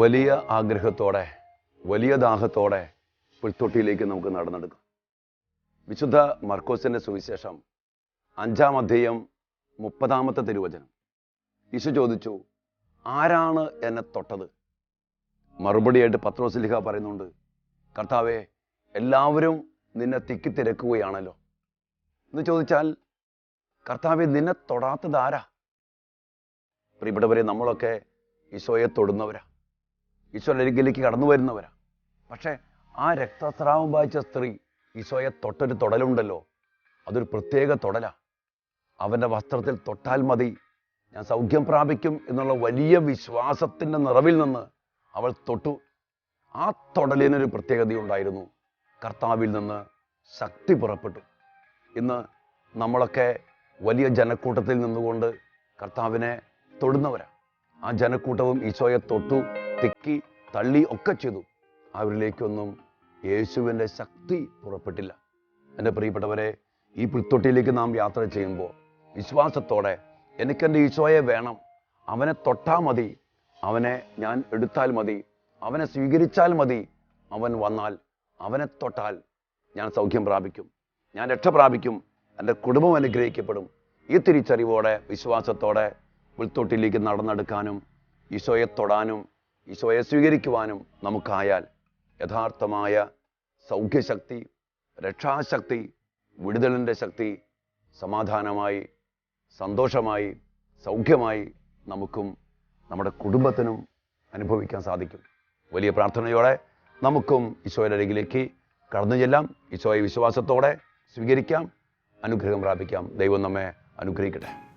വലിയ ആഗ്രഹത്തോടെ വലിയ ദാഹത്തോടെ പുൽത്തൊട്ടിയിലേക്ക് നമുക്ക് നടന്നെടുക്കാം. വിശുദ്ധ മർക്കോസിന്റെ സുവിശേഷം അഞ്ചാം അധ്യയം മുപ്പതാമത്തെ തിരുവചനം. ഈശോ ചോദിച്ചു ആരാണ് എന്നെ തൊട്ടത്? മറുപടിയായിട്ട് പത്രോസിലിഹ പറയുന്നുണ്ട് കർത്താവെ എല്ലാവരും നിന്നെ തിക്കി തിരക്കുകയാണല്ലോ എന്ന് ചോദിച്ചാൽ കർത്താവെ നിന്നെ തൊടാത്തത് ആരാ? പ്രിയപ്പെട്ടവരെ നമ്മളൊക്കെ ഈശോയെ തൊടുന്നവരാ. ഈശോയുടെ അരികിലേക്ക് കടന്നു വരുന്നവരാണ് പക്ഷേ ആ രക്തസ്രാവം വായിച്ച സ്ത്രീ ഈശോയെ തൊട്ടൊരു തൊടലുണ്ടല്ലോ. അതൊരു പ്രത്യേക തൊടലാണ് അവന്റെ വസ്ത്രത്തിൽ തൊട്ടാൽ മതി. ഞാൻ സൗഖ്യം പ്രാപിക്കും എന്നുള്ള വലിയ വിശ്വാസത്തിന്റെ നിറവിൽ നിന്ന് അവൾ തൊട്ടു. ആ തൊടലിനൊരു പ്രത്യേകതയുണ്ടായിരുന്നു കർത്താവിൽ നിന്ന് ശക്തി പുറപ്പെട്ടു. ഇന്ന് നമ്മളൊക്കെ വലിയ ജനക്കൂട്ടത്തിൽ നിന്നുകൊണ്ട് കർത്താവിനെ തൊടുന്നവരാണ് ആ ജനക്കൂട്ടവും ഈശോയെ തൊട്ടു. തിക്കി തള്ളി ഒക്കെ ചെയ്തു. അവരിലേക്കൊന്നും യേശുവിന്റെ ശക്തി പുറപ്പെട്ടില്ല. എന്റെ പ്രിയപ്പെട്ടവരെ ഈ പുൽത്തൊട്ടിയിലേക്ക് നാം യാത്ര ചെയ്യുമ്പോൾ വിശ്വാസത്തോടെ എനിക്കെന്റെ ഈശോയെ വേണം. അവനെ തൊട്ടാൽ മതി. അവനെ ഞാൻ എടുത്താൽ മതി. അവനെ സ്വീകരിച്ചാൽ മതി. അവൻ വന്നാൽ അവനെ തൊട്ടാൽ ഞാൻ സൗഖ്യം പ്രാപിക്കും. ഞാൻ രക്ഷ പ്രാപിക്കും. എന്റെ കുടുംബം അനുഗ്രഹിക്കപ്പെടും. ഈ തിരിച്ചറിവോടെ വിശ്വാസത്തോടെ പുൽത്തൊട്ടിയിലേക്ക് നടന്നെടുക്കാനും ഈശോയെ തൊടാനും ഈശോയെ സ്വീകരിക്കുവാനും നമുക്കായാൽ യഥാർത്ഥമായ സൗഖ്യശക്തി രക്ഷാശക്തി വിടുതലിന്റെ ശക്തി സമാധാനമായി സന്തോഷമായി സൗഖ്യമായി നമുക്കും നമ്മുടെ കുടുംബത്തിനും അനുഭവിക്കാൻ സാധിക്കും. വലിയ പ്രാർത്ഥനയോടെ നമുക്കും ഈശോയുടെ അരികിലേക്ക് കടന്നു ചെല്ലാം. ഈശോയെ വിശ്വാസത്തോടെ സ്വീകരിക്കാം. അനുഗ്രഹം പ്രാപിക്കാം. ദൈവം നമ്മെ അനുഗ്രഹിക്കട്ടെ.